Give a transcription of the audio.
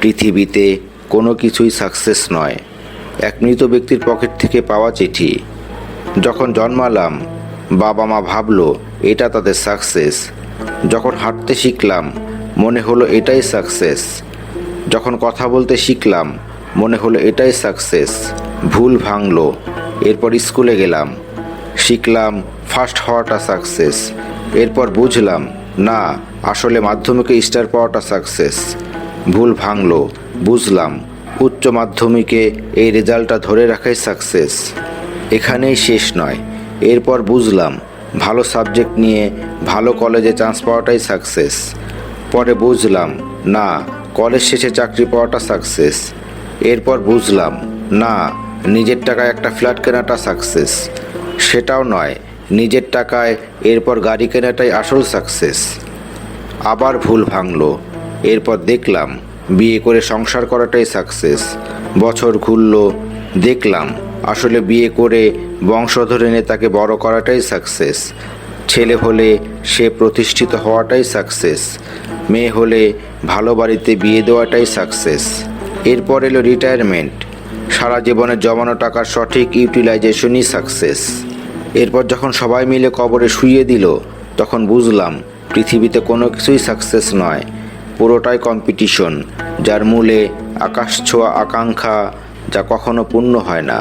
পৃথিবীতে কোনো কিছুই সাকসেস নয়। এক মৃত ব্যক্তির পকেট থেকে পাওয়া চিঠি। যখন জন্মালাম, বাবা মা ভাবলো, এটা তাদের সাকসেস যখন হাঁটতে শিখলাম, মনে হলো, এটাই সাকসেস যখন কথা বলতে শিখলাম, মনে হলো, এটাই সাকসেস ভুল ভাঙলো, এরপর স্কুলে গেলাম। শিখলাম ফার্স্ট হওয়াটা সাকসেস এরপর বুঝলাম, না, আসলে মাধ্যমিকে স্টার পাওয়াটা সাকসেস ভুল ভাঙলো। বুঝলাম, উচ্চ মাধ্যমিকে এই রেজাল্টটা ধরে রাখাই সাকসেস এখানেই শেষ নয়। এরপর বুঝলাম, ভালো সাবজেক্ট নিয়ে ভালো কলেজে চান্স পাওয়াটাই সাকসেস পরে বুঝলাম, না কলেজ শেষে চাকরি পাওয়াটা সাকসেস এরপর বুঝলাম, না, নিজের টাকায় একটা ফ্ল্যাট কেনাটা সাকসেস সেটাও নয়, নিজের টাকায় এরপর গাড়ি কেনাটাই আসল সাকসেস আবার ভুল ভাঙলো। এরপর দেখলাম, বিয়ে করে সংসার করাটাই সাকসেস বছর ঘুরলো, দেখলাম, আসলে বিয়ে করে বংশধর এনে তাকে বড় করাটাই সাকসেস ছেলে হলে সে প্রতিষ্ঠিত হওয়াটাই সাকসেস মেয়ে হলে ভালো বাড়িতে বিয়ে দেওয়াটাই সাকসেস এরপর এলো রিটায়ারমেন্ট সারা জীবনে জমানো টাকার সঠিক ইউটিলাইজেশনই সাকসেস এরপর যখন সবাই মিলে কবরে শুইয়ে দিল, তখন বুঝলাম, পৃথিবীতে কোনো কিছুই সাকসেস নয়। পুরোটাই কম্পিটিশন যার মূলে আকাশ ছোঁয়া আকাঙ্ক্ষা যা কখনো পূর্ণ হয় না।